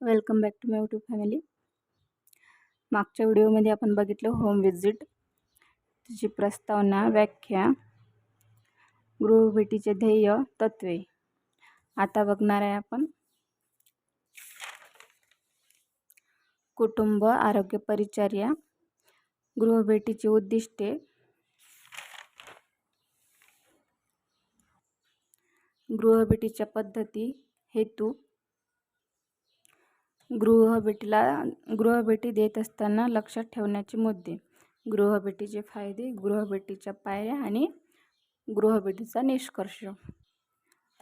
Welcome back to my YouTube family मागच्या व्हिडिओमध्ये आपण बघितलं होम विजिट तिची प्रस्तावना व्याख्या गृहभेटीचे ध्येय तत्वे. आता बघणार आहे आपण. कुटुंब आरोग्य परिचर्या गृहभेटीची उद्दिष्टे. गृहभेटीच्या पद्धती हेतू गृहभेटीला गृहभेटी देत असताना लक्षात ठेवण्याचे मुद्दे. गृहभेटीचे फायदे गृहभेटीच्या पायऱ्या आणि गृहभेटीचा निष्कर्ष.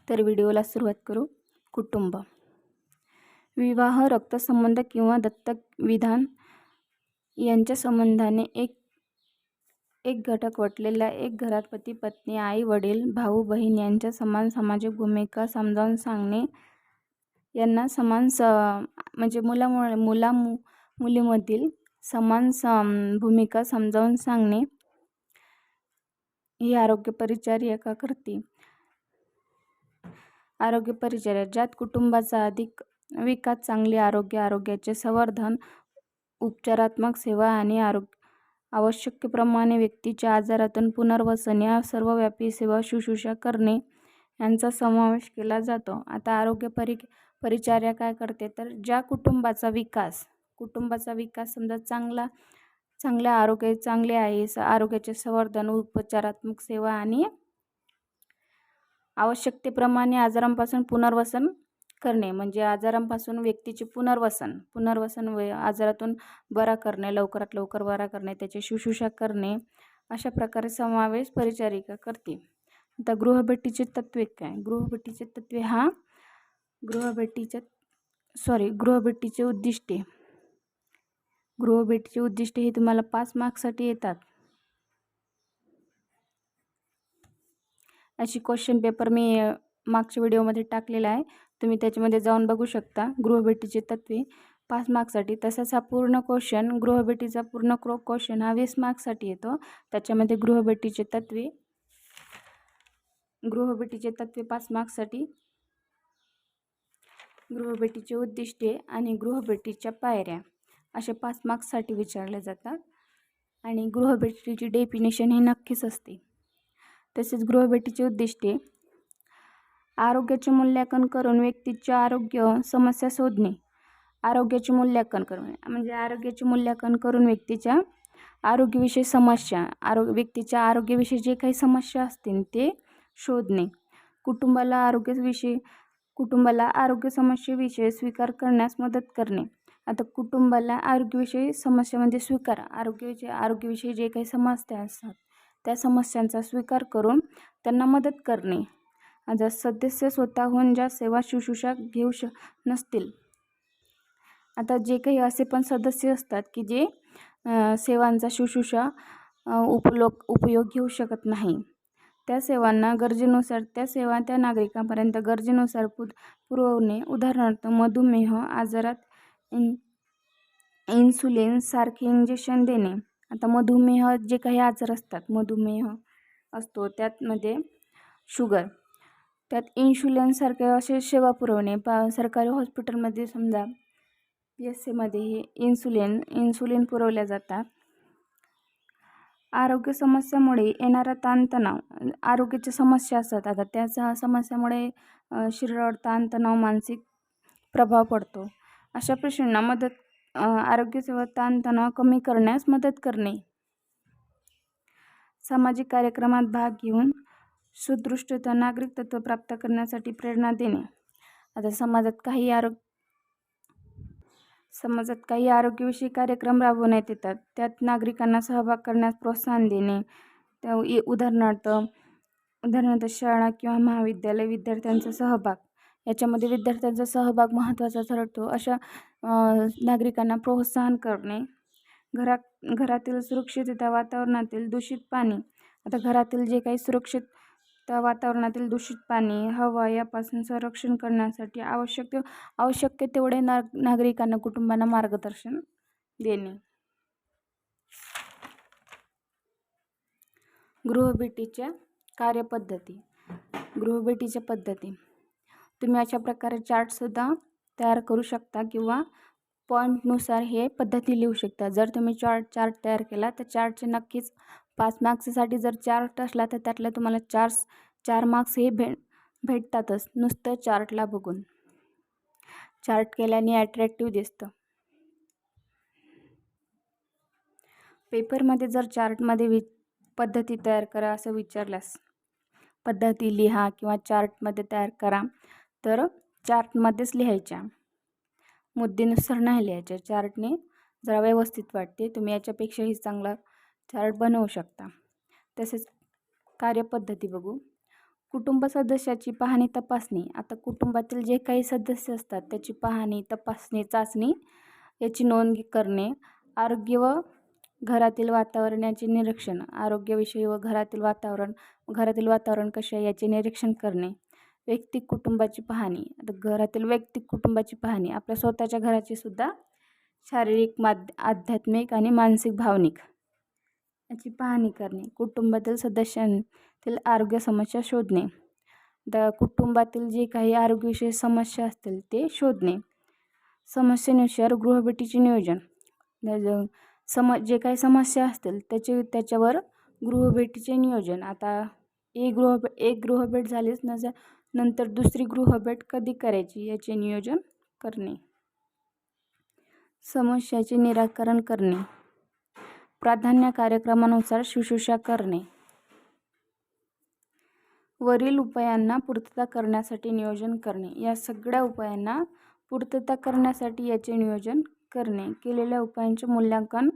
तर व्हिडिओला सुरुवात करू. कुटुंब. विवाह रक्तसंबंध किंवा दत्तक विधान यांच्या संबंधाने एक एक घटक वटलेला एक घरात पती पत्नी आई वडील भाऊ बहीण यांच्या समान सामाजिक भूमिका समजावून सांगणे यांना समान स म्हणजे मुलामुळे मुला मु मुलीमधील समान सम भूमिका समजावून सांगणे ही आरोग्य परिचारिका करते. आरोग्य परिचर्या ज्यात कुटुंबाचा अधिक विकास चांगले आरोग्य आरोग्याचे संवर्धन उपचारात्मक सेवा आणि आरोग्य आवश्यकतेप्रमाणे व्यक्तीच्या आजारातून पुनर्वसन या सर्वव्यापी सेवा शुश्रूषा करणे यांचा समावेश केला जातो. आता आरोग्य परि परिचार्या काय करते? तर ज्या कुटुंबाचा विकास कुटुंबाचा विकास समजा चांगला चांगल्या आरोग्य चांगले आहे स आरोग्याचे संवर्धन उपचारात्मक सेवा आणि आवश्यकतेप्रमाणे आजारांपासून पुनर्वसन करणे. म्हणजे आजारांपासून व्यक्तीचे पुनर्वसन पुनर्वसन व आजारातून बरा करणे लवकरात लवकर बरा करणे त्याची शुश्रूषा करणे अशा प्रकारे समावेश परिचारिका करते. आता गृहभेटीचे तत्वे काय? गृहभेटीचे तत्वे हा गृहभेटीच्या सॉरी गृहभेटीचे उद्दिष्टे. गृहभेटीचे उद्दिष्टे हे तुम्हाला पाच मार्क्ससाठी येतात. अशी क्वेश्चन पेपर मी मागच्या व्हिडिओमध्ये टाकलेला आहे. तुम्ही त्याच्यामध्ये जाऊन बघू शकता गृहभेटीचे तत्वे. पाच मार्क्ससाठी तसंच हा पूर्ण क्वेश्चन गृहभेटीचा पूर्ण क्रो क्वेश्चन हा वीस मार्क्ससाठी येतो. त्याच्यामध्ये गृहभेटीचे तत्वे. गृहभेटीचे तत्वे पाच मार्क्ससाठी गृहभेटीचे उद्दिष्टे आणि गृहभेटीच्या पायऱ्या असे पाच मार्क्ससाठी विचारले जातात. आणि गृहभेटीची डेफिनेशन ही नक्कीच असते. तसेच गृहभेटीची उद्दिष्टे आरोग्याचे मूल्यांकन करून व्यक्तीचे आरोग्य समस्या शोधणे. आरोग्याचे मूल्यांकन करून म्हणजे आरोग्याचे मूल्यांकन करून व्यक्तीच्या आरोग्यविषयी समस्या आरोग्य व्यक्तीच्या आरोग्याविषयी जे काही समस्या असतील ते शोधणे. कुटुंबाला आरोग्याविषयी कुटुंबाला आरोग्य समस्येविषयी स्वीकार करण्यास मदत करणे. आता कुटुंबाला आरोग्यविषयी समस्या म्हणजे स्वीकार. आरोग्यविषयी आरोग्यविषयी जे काही समस्या असतात त्या समस्यांचा स्वीकार करून त्यांना मदत करणे. आता सदस्य स्वतःहून ज्या सेवा शुश्रूषा घेऊ श नसतील. आता जे काही असे पण सदस्य असतात की जे सेवांचा शुश्रूषा उपलोक उपयोग घेऊ शकत नाही. त्या सेवांना गरजेनुसार त्या सेवा त्या नागरिकांपर्यंत गरजेनुसार पु पुरवणे. उदाहरणार्थ मधुमेह आजारात इन इन्सुलिनसारखे इंजेक्शन देणे. आता मधुमेह जे काही आजार असतात मधुमेह असतो त्यातमध्ये शुगर त्यात इन्शुलिनसारखे असे सेवा पुरवणे. पा सरकारी हॉस्पिटलमध्ये समजा पी एस सीमध्ये हे इन्सुलिन इन्सुलिन पुरवल्या जातात. आरोग्य समस्यामुळे येणारा ताणतणाव आरोग्याच्या समस्या असतात. आता त्याचा समस्यामुळे शरीरावर ताणतणाव मानसिक प्रभाव पडतो. अशा पेशंटना मदत आरोग्यसेवा ताणतणाव कमी करण्यास मदत करणे. सामाजिक कार्यक्रमात भाग घेऊन सुदृष्टता नागरिक तत्व प्राप्त करण्यासाठी प्रेरणा देणे. आता समाजात काही आरोग्य समाजात काही आरोग्यविषयी कार्यक्रम राबवण्यात येतात. त्यात नागरिकांना सहभाग करण्यास प्रोत्साहन देणे. त्या उदाहरणार्थ उदाहरणार्थ शाळा किंवा महाविद्यालय विद्यार्थ्यांचा सहभाग. याच्यामध्ये विद्यार्थ्यांचा सहभाग महत्त्वाचा ठरतो. अशा नागरिकांना प्रोत्साहन करणे. घरात घरातील सुरक्षितता वातावरणातील दूषित पाणी. आता घरातील जे काही सुरक्षित त्या वातावरणातील दूषित पाणी हवा यापासून संरक्षण करण्यासाठी आवश्यक आवश्यक तेवढे ना नागरिकांना कुटुंबांना मार्गदर्शन देणे. गृहभेटीच्या कार्यपद्धती. गृहभेटीच्या पद्धती. तुम्ही अशा प्रकारे चार्टसुद्धा तयार करू शकता किंवा पॉईंटनुसार हे पद्धती लिहू शकता. जर तुम्ही चार्ट चार्ट तयार केला तर चार्टचे नक्कीच पाच मार्क्ससाठी जर चार्ट असला तर त्यातल्या तुम्हाला चार चार मार्क्स हे भे भेटतातच. नुसतं चार्टला बघून. चार्ट केल्याने ॲट्रॅक्टिव्ह दिसतं. पेपरमध्ये जर चार्टमध्ये वि पद्धती तयार करा असं विचारल्यास पद्धती लिहा किंवा चार्टमध्ये तयार करा तर चार्टमध्येच लिहायच्या. मुद्देनुसार नाही लिहायच्या. चार्टने जरा व्यवस्थित वाटते. तुम्ही याच्यापेक्षाही चांगला चार्ट बनवू शकता. तसेच कार्यपद्धती बघू. कुटुंब सदस्याची पाहणी तपासणी. आता कुटुंबातील जे काही सदस्य असतात त्याची पाहणी तपासणी चाचणी याची नोंद करणे आरोग्य व घरातील वातावरणाचे निरीक्षण आरोग्याविषयी व घरातील वातावरण घरातील वातावरण कसे आहे याचे निरीक्षण करणे वैयक्तिक कुटुंबाची पाहणी. आता घरातील वैयक्तिक कुटुंबाची पाहणी आपल्या स्वतःच्या घराची सुद्धा शारीरिक माध्य आध्यात्मिक आणि मानसिक भावनिक याची पाहणी करणे कुटुंबातील सदस्यांतील आरोग्य समस्या शोधणे द कुटुंबातील जे काही आरोग्यविषयी समस्या असतील ते शोधणे समस्येनुसार गृहभेटीचे नियोजन सम जे काही समस्या असतील त्याचे त्याच्यावर गृहभेटीचे नियोजन. आता एक गृह एक गृहभेट झालीच नजर नंतर दुसरी गृहभेट कधी करायची याचे नियोजन करणे. समस्याचे निराकरण करणे. प्राधान्य कार्यक्रमानुसार शुश्रूषा करणे. वरील उपायांना पूर्तता करण्यासाठी नियोजन करणे. या सगळ्या उपायांना पूर्तता करण्यासाठी याचे नियोजन करणे. केलेल्या उपायांचे मूल्यांकन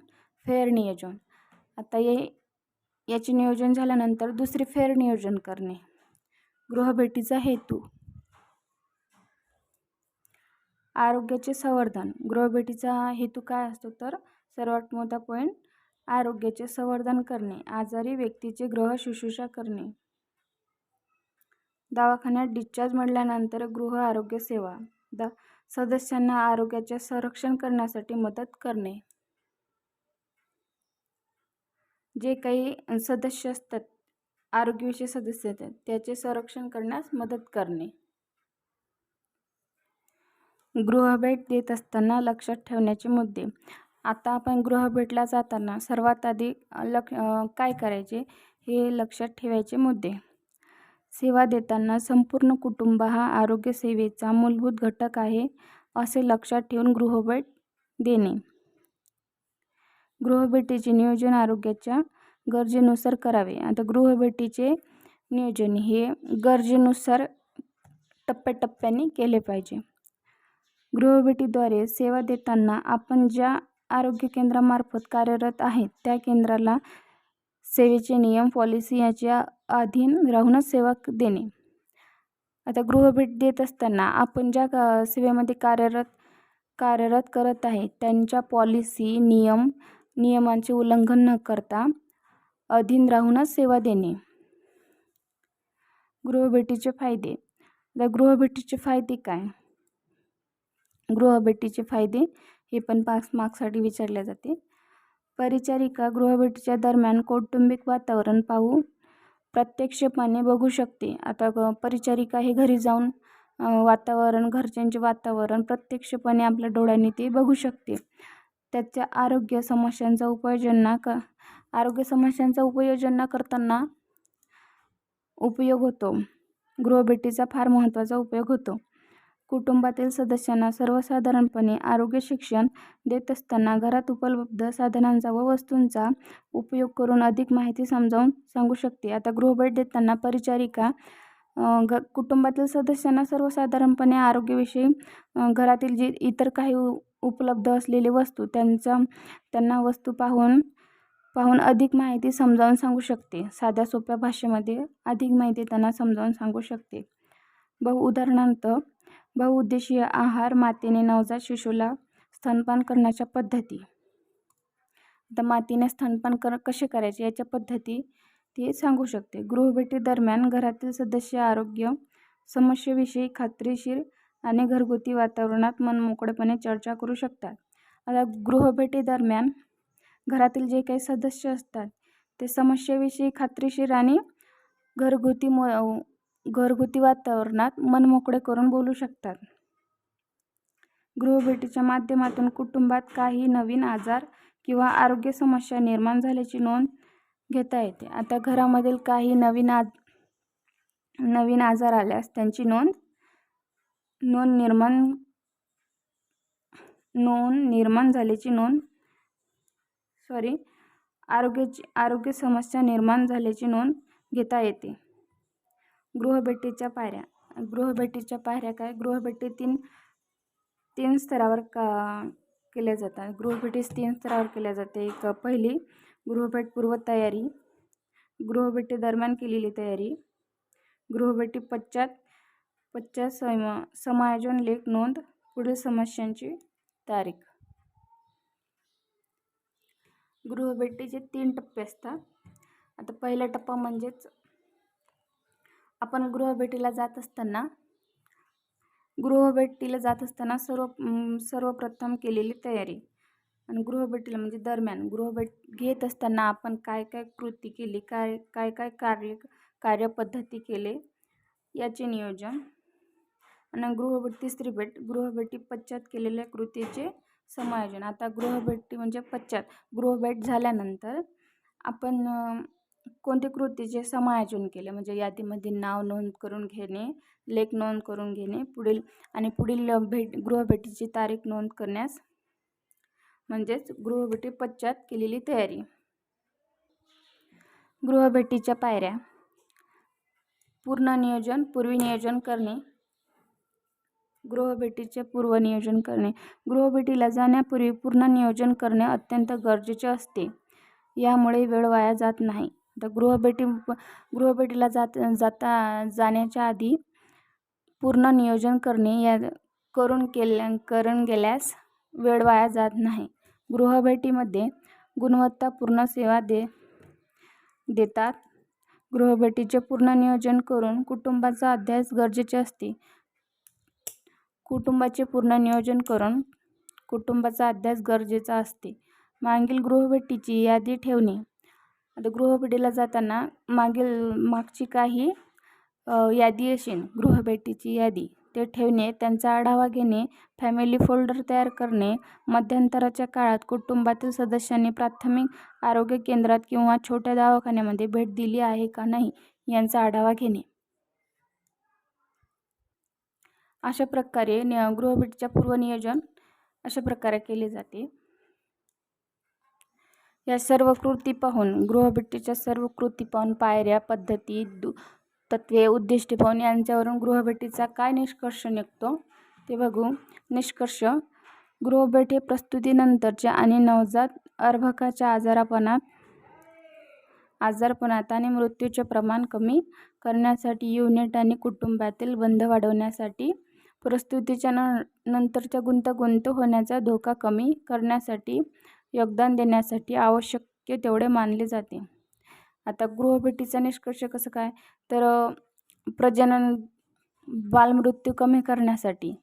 फेर नियोजन. आता ये याचे नियोजन झाल्यानंतर दुसरे फेर नियोजन करणे. गृहभेटीचा हेतू. आरोग्याचे संवर्धन. गृहभेटीचा हेतू काय असतो तर सर्वात मोठा पॉईंट आरोग्याचे संवर्धन करणे आजारी व्यक्तीचे गृहशुश्रूषा करणे. दवाखान्यात डिस्चार्ज मिळाल्यानंतर गृह आरोग्य सेवा द सदस्यांना आरोग्याचे संरक्षण करण्यासाठी मदत करणे. जे काही सदस्य असतात आरोग्यविषयी सदस्य असतात त्याचे संरक्षण करण्यास मदत करणे. गृहभेट देत असताना लक्षात ठेवण्याचे मुद्दे. आता आपण गृहभेटला जाताना सर्वात आधी लक्ष काय करायचे? हे लक्षात ठेवायचे मुद्दे. सेवा देताना संपूर्ण कुटुंब हा आरोग्यसेवेचा मूलभूत घटक आहे असे लक्षात ठेवून गृहभेट देणे. गृहभेटीचे नियोजन आरोग्याच्या गरजेनुसार करावे. आता गृहभेटीचे नियोजन हे गरजेनुसार टप्प्याटप्प्याने केले पाहिजे. गृहभेटीद्वारे सेवा देताना आपण ज्या आरोग्य केंद्रामार्फत कार्यरत आहेत. त्या केंद्राला सेवेचे नियम पॉलिसी याच्या अधीन राहूनच सेवा देणे. आता गृहभेट देत असताना आपण ज्या सेवेमध्ये कार्यरत कार्यरत करत आहे त्यांच्या पॉलिसी नियम नियमांचे उल्लंघन न करता अधीन राहूनच सेवा देणे. गृहभेटीचे फायदे. आता गृहभेटीचे फायदे काय? गृहभेटीचे फायदे. हे पण पाच मार्क्ससाठी विचारले जाते परिचारिका गृहभेटीच्या दरम्यान कौटुंबिक वातावरण पाहू प्रत्यक्षपणे बघू शकते. आता परिचारिका हे घरी जाऊन वातावरण घरच्यांचे वातावरण प्रत्यक्षपणे आपल्या डोळ्यांनी ते बघू शकते. त्याच्या आरोग्य समस्यांचा उपाययोजना क आरोग्य समस्यांचा उपयोजना करताना उपयोग होतो. गृहभेटीचा फार महत्त्वाचा उपयोग होतो. कुटुंबातील सदस्यांना सर्वसाधारणपणे आरोग्य शिक्षण देत असताना घरात उपलब्ध साधनांचा व वस्तूंचा उपयोग करून अधिक माहिती समजावून सांगू शकते. आता गृहभेट देताना परिचारिका ग कुटुंबातील सदस्यांना सर्वसाधारणपणे आरोग्याविषयी घरातील जे इतर काही उपलब्ध असलेले वस्तू त्यांचा त्यांना वस्तू पाहून पाहून अधिक माहिती समजावून सांगू शकते. साध्या सोप्या भाषेमध्ये अधिक माहिती त्यांना समजावून सांगू शकते. बहु उदाहरणार्थ बहुउद्देशीय आहार मातेने नवजात शिशूला स्तनपान करण्याच्या पद्धती. आता मातीने स्तनपान कर कसे करायचे याच्या पद्धती ती सांगू शकते. गृहभेटी दरम्यान घरातील सदस्य आरोग्य समस्येविषयी खात्रीशीर आणि घरगुती वातावरणात मनमोकळेपणे चर्चा करू शकतात. आता गृहभेटी दरम्यान घरातील जे काही सदस्य असतात ते समस्येविषयी खात्रीशीर आणि घरगुती मो घरगुती वातावरणात मन मोकळे करून बोलू शकतात. गृहभेटीच्या माध्यमातून कुटुंबात काही नवीन आजार किंवा आरोग्य समस्या निर्माण झाल्याची नोंद घेता येते. आता घरामधील काही नवीन आज नवीन आजार आल्यास त्यांची नोंद नोंद निर्माण नोंद निर्माण झाल्याची नोंद सॉरी आरोग्याची आरोग्य समस्या निर्माण झाल्याची नोंद घेता येते. गृहभेटीच्या पायऱ्या. गृहभेटीच्या पायऱ्या काय? गृहभेटी तीन तीन स्तरावर का केल्या जातात. गृहभेटीस तीन स्तरावर केल्या जाते. एक पहिली गृहभेट पूर्वतयारी गृहभेटी दरम्यान केलेली तयारी. गृहभेटी पश्चात पश्चात सम समायोजन लेख नोंद पुढील समस्यांची तारीख. गृहभेटीचे तीन टप्पे असतात. आता पहिला टप्पा म्हणजेच आपण गृहभेटीला जात असताना गृहभेटीला जात असताना सर्व सर्वप्रथम केलेली तयारी. आणि गृहभेटीला म्हणजे दरम्यान गृहभेट घेत असताना आपण काय काय कृती केली काय काय काय कार्य कार्यपद्धती केले याचे नियोजन. आणि गृहभेट तिसरी भेट गृहभेटी पश्चात केलेल्या कृतीचे समायोजन. आता गृहभेटी म्हणजे पश्चात गृहभेट झाल्यानंतर आपण कोणते कृतीचे समायोजन केले? म्हणजे यादीमध्ये नाव नोंद करून घेणे लेख नोंद करून घेणे पुढील आणि पुढील भेट गृहभेटीची तारीख नोंद करण्यास म्हणजेच गृहभेटी पश्चात केलेली तयारी. गृहभेटीच्या पायऱ्या. पूर्ण नियोजन पूर्वी नियोजन करणे. गृहभेटीचे पूर्व नियोजन करणे. गृहभेटीला जाण्यापूर्वी पूर्ण नियोजन करणे अत्यंत गरजेचे असते. यामुळे वेळ वाया जात नाही. आता गृहभेटी गृहभेटीला जात जाता जाण्याच्या आधी पूर्ण नियोजन करणे या करून केल्या करून गेल्यास वेळ वाया जात नाही. गृहभेटीमध्ये गुणवत्तापूर्ण सेवा दे देतात. गृहभेटीचे पूर्ण नियोजन करून कुटुंबाचा अध्यास गरजेचे असते. कुटुंबाचे पूर्ण नियोजन करून कुटुंबाचा अध्यास गरजेचा असते. मागील गृहभेटीची यादी ठेवणे. आता गृहपेढीला जाताना मागील मागची काही यादी असेल गृहभेटीची यादी ते ठेवणे त्यांचा आढावा घेणे फॅमिली फोल्डर तयार करणे मध्यंतराच्या काळात कुटुंबातील सदस्यांनी प्राथमिक आरोग्य केंद्रात किंवा छोट्या दवाखान्यामध्ये भेट दिली आहे का नाही यांचा आढावा घेणे. अशा प्रकारे गृहभेटीच्या पूर्वनियोजन अशा प्रकारे केले जाते. या सर्व कृती पाहून गृहभेटीच्या सर्व कृती पाहून पायऱ्या पद्धती दु तत्वे उद्दिष्टे पाहून यांच्यावरून गृहभेटीचा काय निष्कर्ष निघतो? ते बघू. निष्कर्ष. गृहभेटी प्रस्तुतीनंतरच्या आणि नवजात अर्भकाच्या आजारापणात आजारपणात आणि मृत्यूचे प्रमाण कमी करण्यासाठी युनिट आणि कुटुंबातील बंध वाढवण्यासाठी प्रस्तुतीच्या न नंतरच्या गुंतगुंत होण्याचा धोका कमी करण्यासाठी योगदान देण्यासाठी आवश्यक तेवढे मानले जाते. आता गृहभेटीचा निष्कर्ष कसं काय? तर प्रजनन बालमृत्यू कमी करण्यासाठी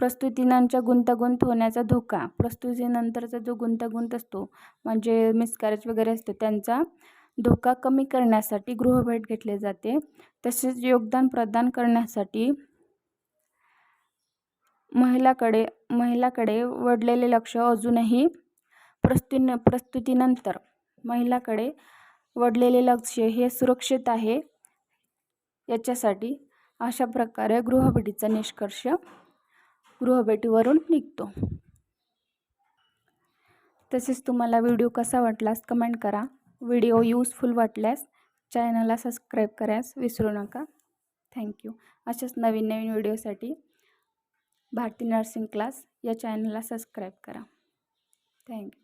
प्रस्तुतीनांच्या गुंतागुंत होण्याचा धोका प्रस्तुतीनंतरचा जो गुंतागुंत असतो म्हणजे मिसकॅरेज वगैरे असतो त्यांचा धोका कमी करण्यासाठी गृहभेट घेतले जाते. तसेच योगदान प्रदान करण्यासाठी महिलाकडे महिलाकडे वडलेले लक्ष अजूनही प्रस्तुती प्रस्तुतीनंतर. महिलाकडे वडलेले लक्ष हे सुरक्षित आहे याच्यासाठी अशा प्रकारे गृहभेटीचा निष्कर्ष गृहभेटीवरून निघतो. तसेच तुम्हाला व्हिडिओ कसा वाटलास कमेंट करा. व्हिडिओ यूजफुल वाटल्यास चॅनलला सबस्क्राईब करायस विसरू नका. थँक्यू. अशाच नवीन नवीन व्हिडिओसाठी भारती नर्सिंग क्लास या चॅनलला सबस्क्राईब करा. थँक्यू